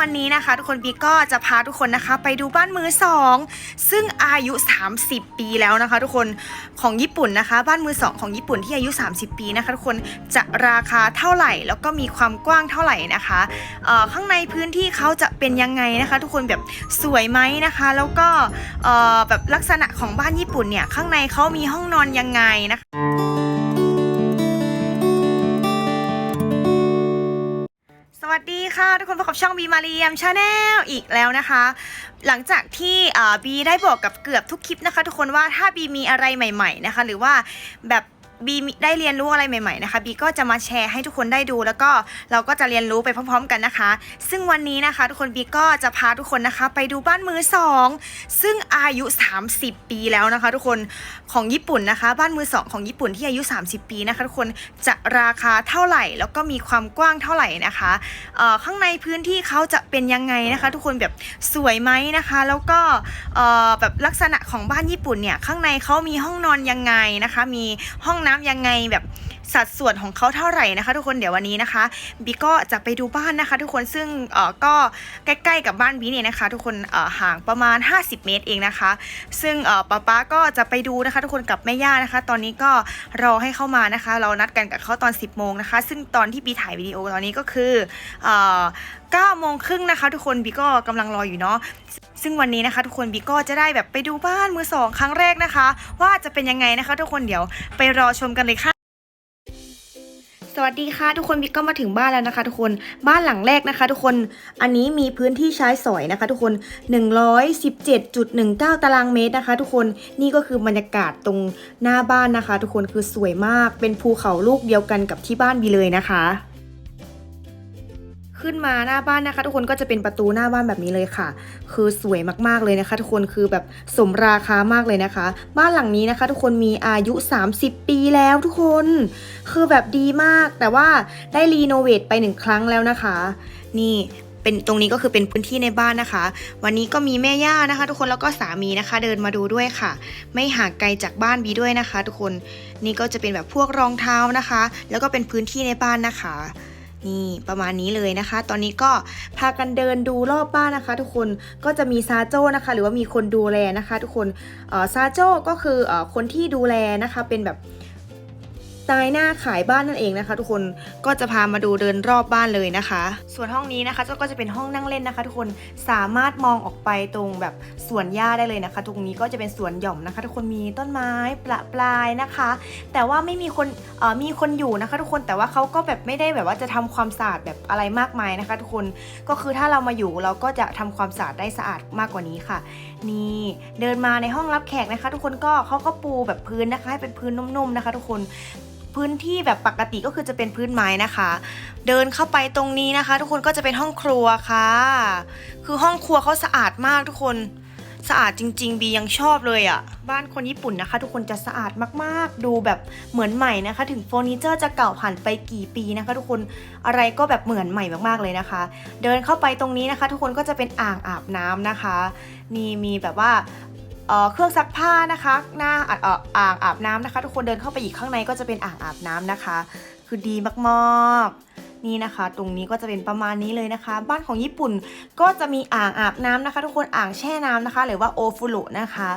วันนี้นะคะ ทุกคนบีก็จะพาทุกคนนะคะ ไปดูบ้านมือสองซึ่งอายุ 30 ปีแล้วนะคะ ทุกคนของญี่ปุ่นนะคะ บ้านมือสองของญี่ปุ่นที่อายุ 30 ปีนะคะ ทุกคนจะราคาเท่าไหร่ แล้วก็มีความกว้างเท่าไหร่นะคะเอ่อข้างในพื้นที่เขาจะเป็นยังไงนะคะ ทุกคนแบบสวยไหมนะคะ แล้วก็เอ่อแบบลักษณะของบ้านญี่ปุ่นเนี่ยข้างในเขามีห้องนอนยังไงนะคะ วัสดีค่ะ ทุกคนพบกับช่องบีมาเรียมชาแนลอีกแล้วนะคะ หลังจากที่บีได้บอกกับเกือบทุกคลิปนะคะ ทุกคนว่าถ้าบีมีอะไรใหม่ ๆนะคะ หรือว่าแบบ บีได้เรียนรู้อะไรใหม่ๆนะคะบีก็จะมาแชร์ให้ทุกคนได้ดู แล้วก็เราก็จะเรียนรู้ไปพร้อม ๆ กันนะคะ ซึ่งวันนี้นะคะทุกคนบีก็จะพาทุกคนนะคะ ไปดูบ้านมือสองซึ่งอายุ 30 ปีแล้วนะคะ ทุกคนของญี่ปุ่นนะคะ บ้านมือสองของญี่ปุ่นที่อายุ 30 ปีนะคะทุกคนจะราคาเท่าไหร่ แล้วก็มีความกว้างเท่าไหร่นะคะเอ่อข้างในพื้นที่เขาจะเป็นยังไงนะคะ ทุกคนแบบสวยไหมนะคะ แล้วก็เอ่อแบบลักษณะของบ้านญี่ปุ่นเนี่ยข้างในเขามีห้องนอนยังไงนะคะ มีห้องน้ำยังไงแบบ สัดส่วนของเขาเท่าไหร่นะคะ ทุกคนเดี๋ยววันนี้นะคะบีก็จะไปดูบ้านนะคะ ทุกคนซึ่งเอ่อก็ใกล้ๆกับบ้านบีเนี่ยนะคะ ทุกคนเอ่อห่างประมาณ 50 เมตรเองนะคะ ซึ่งเอ่อป๊าป๊าก็จะไปดูนะคะ ทุกคนกับแม่ย่านะคะ ตอนนี้ก็รอให้เข้ามานะคะ เรานัดกันกับเขาตอน 10โมงนะคะ ซึ่งตอนที่บีถ่ายวิดีโอตอนนี้ก็คือเอ่อ9โมงครึ่งนะคะ ทุกคนบีก็กำลังรออยู่เนาะซึ่งวันนี้นะคะทุกคนบีก็จะได้แบบไปดูบ้านมือสองครั้งแรกนะคะ ว่าจะเป็นยังไงนะคะ ทุกคนเดี๋ยวไปรอชมกันเลยค่ะ สวัสดีค่ะทุกคนบิ๊กก็มาถึงบ้านแล้วนะคะทุกคนบ้านหลังแรกนะคะ ทุกคนอันนี้มีพื้นที่ใช้สอยนะคะ ทุกคน 117.19 ตารางเมตรนะคะ ทุกคนนี่ก็คือบรรยากาศตรงหน้าบ้านนะคะ ทุกคนคือสวยมากเป็นภูเขาลูกเดียวกันกับที่บ้านบีเลยนะคะ ขึ้นมาหน้าบ้านนะคะ ทุกคนก็จะเป็นประตูหน้าบ้านแบบนี้เลยค่ะ คือสวยมากๆเลยนะคะ ทุกคนคือแบบสมราคามากเลยนะคะ บ้านหลังนี้นะคะ ทุกคนมีอายุ 30 ปีแล้วทุกคน คือแบบดีมาก แต่ว่าได้รีโนเวทไปหนึ่งครั้งแล้วนะคะ นี่เป็นตรงนี้ก็คือเป็นพื้นที่ในบ้านนะคะ วันนี้ก็มีแม่ย่านะคะ ทุกคนแล้วก็สามีนะคะ เดินมาดูด้วยค่ะ ไม่ห่างไกลจากบ้านบีด้วยนะคะ ทุกคนนี่ก็จะเป็นแบบพวกรองเท้านะคะ แล้วก็เป็นพื้นที่ในบ้านนะคะ นี่ประมาณนี้เลยนะคะ ตอนนี้ก็พากันเดินดูรอบบ้านนะคะ ทุกคนก็จะมีซาโจ้นะคะ หรือว่ามีคนดูแลนะคะ ทุกคนซาโจ้ก็คืออคนที่ดูแลนะคะเป็นแบบ นายหน้าขายบ้านนั่นเองนะคะ ทุกคนก็จะพามาดูเดินรอบบ้านเลยนะคะ ส่วนห้องนี้นะคะก็จะเป็นห้องนั่งเล่นนะคะ ทุกคนสามารถมองออกไปตรงแบบสวนหญ้าได้เลยนะคะ ตรงนี้ก็จะเป็นสวนหย่อมนะคะ ทุกคนมีต้นไม้ประปรายนะคะ แต่ว่าไม่มีคนเอ่อมีคนอยู่นะคะ ทุกคนแต่ว่าเขาก็แบบไม่ได้แบบว่าจะทำความสะอาดแบบอะไรมากมายนะคะ ทุกคนก็คือถ้าเรามาอยู่เราก็จะทำความสะอาดได้สะอาดมากกว่านี้ค่ะ นี่เดินมาในห้องรับแขกนะคะ ทุกคนก็เขาก็ปูแบบพื้นนะคะ ให้เป็นพื้นนุ่มๆนะคะ ทุกคน พื้นที่แบบปกติก็คือจะเป็นพื้นไม้นะคะ เดินเข้าไปตรงนี้นะคะ ทุกคนก็จะเป็นห้องครัวค่ะ คือห้องครัวเขาสะอาดมากทุกคนสะอาดจริง ๆ บียังชอบเลยอะ่ะ บ้านคนญี่ปุ่นนะคะ ทุกคนจะสะอาดมากๆ ดูแบบเหมือนใหม่นะคะ ถึงเฟอร์นิเจอร์จะเก่าผ่านไปกี่ปีนะคะ ทุกคนอะไรก็แบบเหมือนใหม่มากๆเลยนะคะ เดินเข้าไปตรงนี้นะคะ ทุกคนก็จะเป็นอ่างอาบน้ำนะคะนี่มีแบบว่า เครื่องซักผ้านะคะหน้าอะเอ่ออ่างอาบน้ำนะคะ ทุกคนเดินเข้าไปอีกข้างในก็จะเป็นอ่างอาบน้ำนะคะ คือดีมากๆ นี่นะคะ ตรงนี้ก็จะเป็นประมาณนี้เลยนะคะ บ้านของญี่ปุ่นก็จะมีอ่างอาบน้ำนะคะ ทุกคนอ่างแช่น้ำนะคะ หรือว่าโอฟุรุนะคะ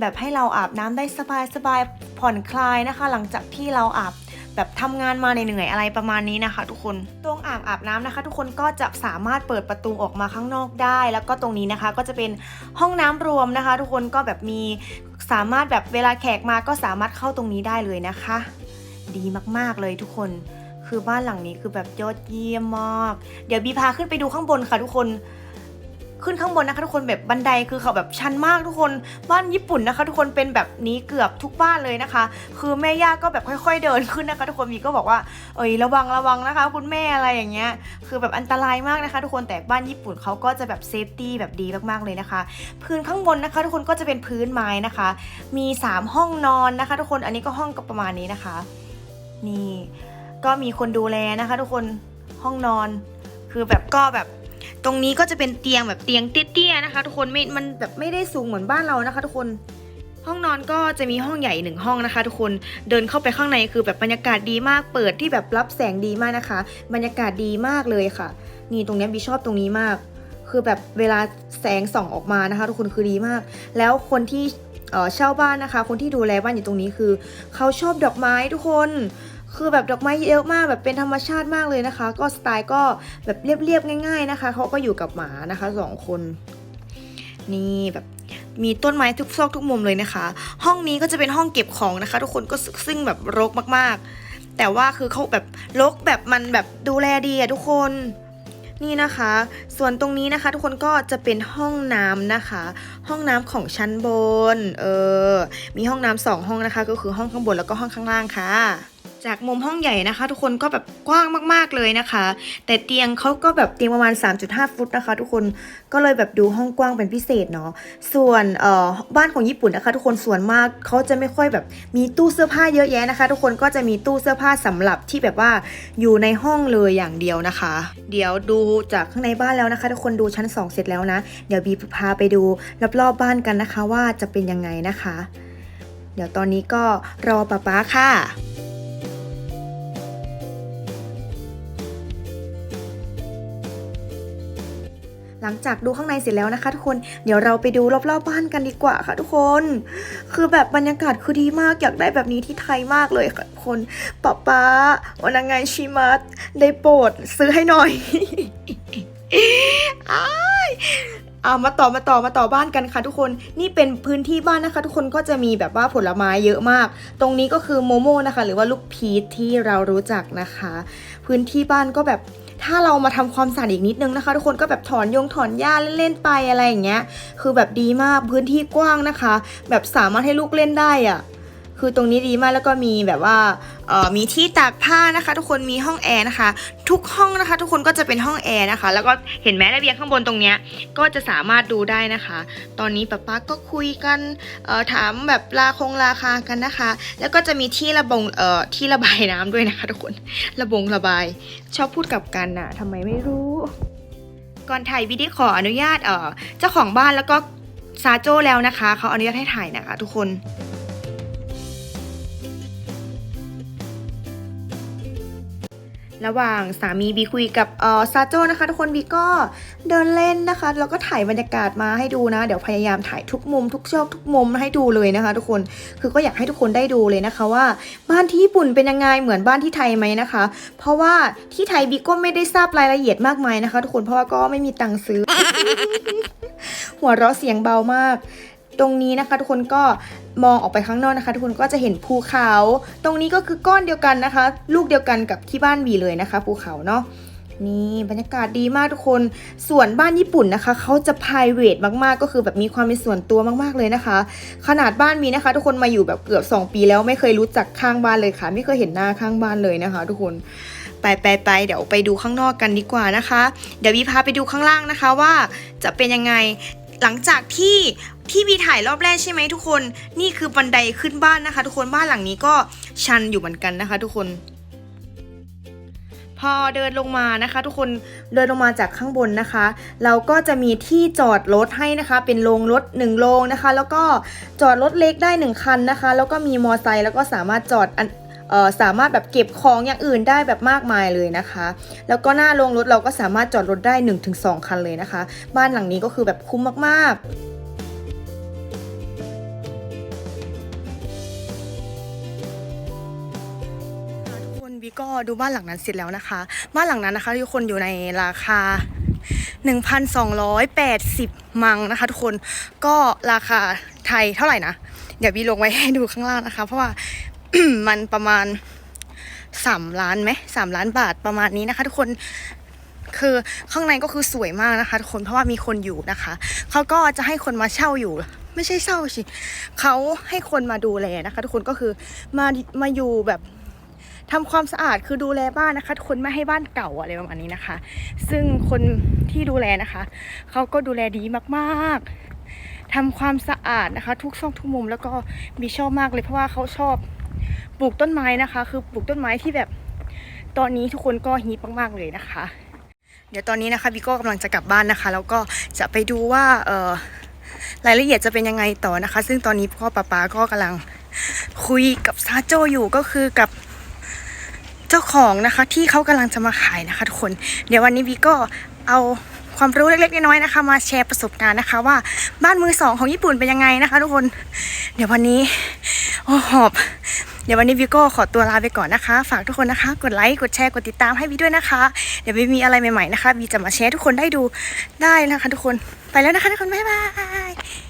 แบบให้เราอาบน้ำได้สบายๆผ่อนคลายนะคะ หลังจากที่เราอาบ แบบทำงานมาเหนื่อยอะไรประมาณนี้นะคะ ทุกคนตรงอ่างอาบน้ำนะคะ ทุกคนก็จะสามารถเปิดประตูออกมาข้างนอกได้ แล้วก็ตรงนี้นะคะก็จะเป็นห้องน้ำรวมนะคะ ทุกคนก็แบบมีสามารถแบบเวลาแขกมาก็สามารถเข้าตรงนี้ได้เลยนะคะ ดีมากๆเลยทุกคนคือบ้านหลังนี้คือแบบยอดเยี่ยมมาก เดี๋ยวบีพาขึ้นไปดูข้างบนค่ะทุกคน ขึ้นข้างบนนะคะทุกคนแบบบันไดคือเขาแบบชันมากทุกคนบ้านญี่ปุ่นนะคะ ทุกคนเป็นแบบนี้เกือบทุกบ้านเลยนะคะ คือแม่ย่าก็แบบค่อย ๆ เดินขึ้นนะคะ ทุกคนบีก็บอกว่าเอ้ยระวังระวังนะคะ คุณแม่อะไรอย่างเงี้ยคือแบบอันตรายมากนะคะ ทุกคนแต่บ้านญี่ปุ่นเขาก็จะแบบเซฟตี้แบบดีมากๆเลยนะคะ พื้นข้างบนนะคะ ทุกคนก็จะเป็นพื้นไม้นะคะ มี 3 ห้องนอนนะคะ ทุกคนอันนี้ก็ห้องก็ประมาณนี้นะคะ นี่ก็มีคนดูแลนะคะ ทุกคนห้องนอน คือแบบก็แบบ ตรงนี้ก็จะเป็นเตียงแบบเตียงเตี้ยๆนะคะ ทุกคนไม่มันแบบไม่ได้สูงเหมือนบ้านเรานะคะ ทุกคน ห้องนอนก็จะมีห้องใหญ่หนึ่งห้องนะคะ ทุกคนเดินเข้าไปข้างในคือแบบบรรยากาศดีมากเปิดที่แบบรับแสงดีมากนะคะ บรรยากาศดีมากเลยค่ะ นี่ตรงนี้บีชอบตรงนี้มาก คือแบบเวลาแสงส่องออกมานะคะ ทุกคนคือดีมาก แล้วคนที่เอ่อเช่าบ้านนะคะ คนที่ดูแลบ้านอยู่ตรงนี้คือ เขาชอบดอกไม้ทุกคน คือแบบดอกไม้เยอะมากแบบเป็นธรรมชาติมากเลยนะคะ ก็สไตล์ก็แบบเรียบๆง่าย ๆนะคะเขาก็อยู่กับหมานะคะสองคน นี่แบบมีต้นไม้ทุกซอกทุกมุมเลยนะคะ ห้องนี้ก็จะเป็นห้องเก็บของนะคะ ทุกคนก็ซึ่งแบบรกมากๆ แต่ว่าคือเขาแบบรกแบบมันแบบดูแลดีอะทุกคนนี่นะคะ ส่วนตรงนี้นะคะทุกคนก็จะเป็นห้องน้ำนะคะ ห้องน้ำของชั้นบน เออ มีห้องน้ำสองห้องนะคะ ก็คือห้องข้างบนแล้วก็ห้องข้างล่างค่ะ จากมุมห้องใหญ่นะคะ ทุกคนก็แบบกว้างมาก ๆเลยนะคะ แต่เตียงเขาก็แบบเตียงประมาณ 3.5 ฟุตนะคะ ทุกคนก็เลยแบบดูห้องกว้างเป็นพิเศษเนาะส่วนเอ่อบ้านของญี่ปุ่นนะคะ ทุกคนส่วนมากเขาจะไม่ค่อยแบบมีตู้เสื้อผ้าเยอะแยะนะคะ ทุกคนก็จะมีตู้เสื้อผ้าสำหรับที่แบบว่าอยู่ในห้องเลยอย่างเดียวนะคะ เดี๋ยวดูจากข้างในบ้านแล้วนะคะ ทุกคนดูชั้น 2 เสร็จแล้วนะเดี๋ยวบีพาไปดูรอบๆบ้านกันนะคะ ว่าจะเป็นยังไงนะคะ เดี๋ยวตอนนี้ก็รอป๊าป๊าค่ะ หลังจากดูข้างในเสร็จแล้วนะคะทุกคน เดี๋ยวเราไปดูรอบๆบ้านกันดีกว่าค่ะทุกคน คือแบบบรรยากาศคือดีมากอยากได้แบบนี้ที่ไทยมากเลยค่ะทุกคนป๊าป๊าวันงไงชิมัสได้โปรดซื้อให้หน่อยอ้ามาต่อมาต่อมาต่อบ้านกันค่ะทุกคนนี่เป็นพื้นที่บ้านนะคะ ทุกคนก็จะมีแบบว่าผลไม้เยอะมาก ตรงนี้ก็คือโมโมนะคะ หรือว่าลูกพีชที่เรารู้จักนะคะ พื้นที่บ้านก็แบบ ถ้าเรามาทำความสะอาดอีกนิดนึงนะคะ ทุกคนก็แบบถอนยงถอนหญ้าเล่นๆไปอะไรอย่างเงี้ย คือแบบดีมากพื้นที่กว้างนะคะ แบบสามารถให้ลูกเล่นได้อะ คือตรงนี้ดีมากแล้วก็มีแบบว่ามีที่ตากผ้านะคะ ทุกคนมีห้องแอร์นะคะ ทุกห้องนะคะ ทุกคนก็จะเป็นห้องแอร์นะคะ แล้วก็เห็นไหมระเบียงข้างบนตรงเนี้ยก็จะสามารถดูได้นะคะ ตอนนี้ป๊าป๊าก็คุยกันถามแบบราคงราคากันนะคะ แล้วก็จะมีที่ระบงเอ่อที่ระบายน้ำด้วยนะคะ ทุกคนระบงระบาย ชอบพูดกับกันน่ะทำไมไม่รู้ก่อนถ่ายวิดีโอขออนุญาตเอ่อเจ้าของบ้านแล้วก็ซาโจ้แล้วนะคะเขาอนุญาตให้ถ่ายนะคะ ทุกคน ระหว่างสามีบีคุยกับเออซาโจนะคะ ทุกคนบีก็เดินเล่นนะคะ แล้วก็ถ่ายบรรยากาศมาให้ดูนะ เดี๋ยวพยายามถ่ายทุกมุมทุกซอกทุกมุมให้ดูเลยนะคะ ทุกคนคือก็อยากให้ทุกคนได้ดูเลยนะคะว่า บ้านที่ญี่ปุ่นเป็นยังไงเหมือนบ้านที่ไทยไหมนะคะ เพราะว่าที่ไทยบีก็ไม่ได้ทราบรายละเอียดมากมายนะคะ ทุกคนเพราะว่าก็ไม่มีตังค์ซื้อ หัวเราะเสียงเบามาก ตรงนี้นะคะ ทุกคนก็มองออกไปข้างนอกนะคะ ทุกคนก็จะเห็นภูเขา ตรงนี้ก็คือก้อนเดียวกันนะคะ ลูกเดียวกันกับที่บ้านบีเลยนะคะ ภูเขาเนาะนี่บรรยากาศดีมากทุกคน ส่วนบ้านญี่ปุ่นนะคะเขาจะ p r i v a t มากๆ ก็คือแบบมีความเป็นส่วนตัวมากๆเลยนะคะ ขนาดบ้านมีนะคะ ทุกคนมาอยู่แบบเกือบ 2 ปีแล้วไม่เคยรู้จักข้างบ้านเลยค่ะ ไม่เคยเห็นหน้าข้างบ้านเลยนะคะ ทุกคนไปไปไปเดี๋ยวไปดูข้างนอกกันดีกว่านะคะ เดี๋ยววีพาไปดูข้างล่างนะคะว่าจะเป็นยังไง หลังจากที่ที่วีถ่ายรอบแรกใช่ไหมทุกคน นี่คือบันไดขึ้นบ้านนะคะ ทุกคนบ้านหลังนี้ก็ชันอยู่เหมือนกันนะคะ ทุกคน พอเดินลงมานะคะ ทุกคนเดินลงมาจากข้างบนนะคะ เราก็จะมีที่จอดรถให้นะคะ เป็นโรงรถ1โรงนะคะ แล้วก็จอดรถเล็กได้ 1 คันนะคะ แล้วก็มีมอไซค์แล้วก็สามารถจอดอ สามารถแบบเก็บของอย่างอื่นได้แบบมากมายเลยนะคะ แล้วก็หน้าโรงรถเราก็สามารถจอดรถได้ 1-2 คันเลยนะคะ บ้านหลังนี้ก็คือแบบคุ้มมากๆคนวีก็ดูบ้านหลังนั้นเสร็จแล้วนะคะ บ้านหลังนั้นนะคะทุกคนอยู่ในราคา 1,280 มังนะคะ ทุกคนก็ราคาไทยเท่าไหร่นะ เดี๋ยววีลงไว้ให้ดูข้างล่างนะคะ เพราะว่า มันประมาณ3ล้านไหม3ล้านบาทประมาณนี้นะคะ ทุกคนคือข้างในก็คือสวยมากนะคะทุกคนเพราะว่ามีคนอยู่นะคะเขาก็จะให้คนมาเช่าอยู่ ไม่ใช่เช่าสิเขาให้คนมาดูแลนะคะ ทุกคนก็คือมามาอยู่แบบทำความสะอาดคือดูแลบ้านนะคะทุกคนไม่ให้บ้านเก่าอะไรประมาณนี้นะคะ ซึ่งคนที่ดูแลนะคะเขาก็ดูแลดีมากๆทำความสะอาดนะคะ ทุกช่องทุกมุมแล้วก็มีชอบมากเลยเพราะว่าเขาชอบ ปลูกต้นไม้นะคะ คือปลูกต้นไม้ที่แบบตอนนี้ทุกคนก็ฮิตมากๆเลยนะคะ เดี๋ยวตอนนี้นะคะบิโก้กำลังจะกลับบ้านนะคะ แล้วก็จะไปดูว่าเออรายละเอียดจะเป็นยังไงต่อนะคะ ซึ่งตอนนี้พ่อป๊าป๊าก็กำลังคุยกับซาโจอยู่ก็คือกับเจ้าของนะคะ ที่เขากำลังจะมาขายนะคะ ทุกคน เดี๋ยววันนี้บิโก้เอาความรู้เล็กๆน้อยๆนะคะ มาแชร์ประสบการณ์นะคะ ว่าบ้านมือสองของญี่ปุ่นเป็นยังไงนะคะ ทุกคน เดี๋ยววันนี้โอ้หอบ เดี๋ยววันนี้วิวก็ขอตัวลาไปก่อนนะคะ ฝากทุกคนนะคะ กดไลค์กดแชร์กดติดตามให้วีด้วยนะคะ เดี๋ยววีมีอะไรใหม่ๆนะคะวีจะมาแชร์ทุกคนได้ดูได้นะคะ ทุกคนไปแล้วนะคะทุกคนบ๊ายบาย